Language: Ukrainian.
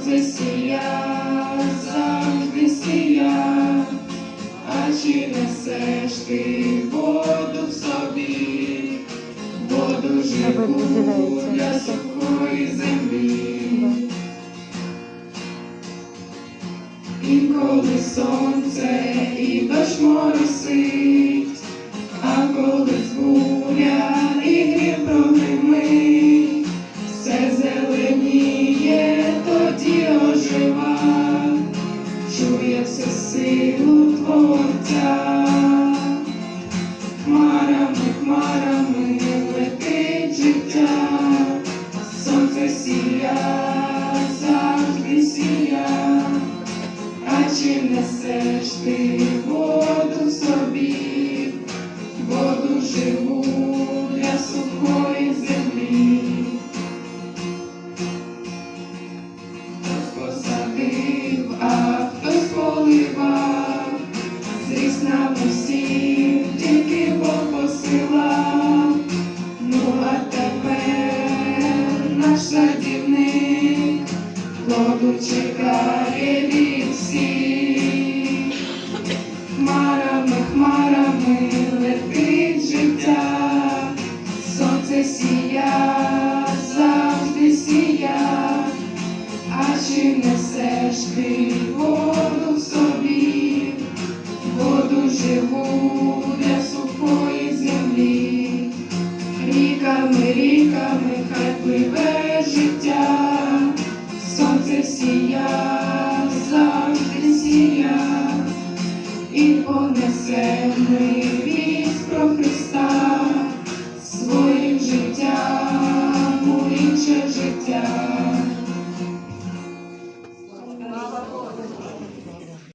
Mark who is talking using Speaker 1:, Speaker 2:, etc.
Speaker 1: сонце сія, завжди сія, а чи несеш ти воду в собі, воду живу для сухої землі. Інколи сонце і дощ мороси. Силу Творця. Хмарами, хмарами летить життя, сонце сія, завжди сія. А чи несеш ти воду собі, воду живу плоду чекає від всіх. Хмарами, хмарами летить життя, сонце сія, завжди сія, а чи несеш ти воду в собі, воду живу для сухої землі, ріками, ріками хай пливе сонце завжди сія, і понесе ми від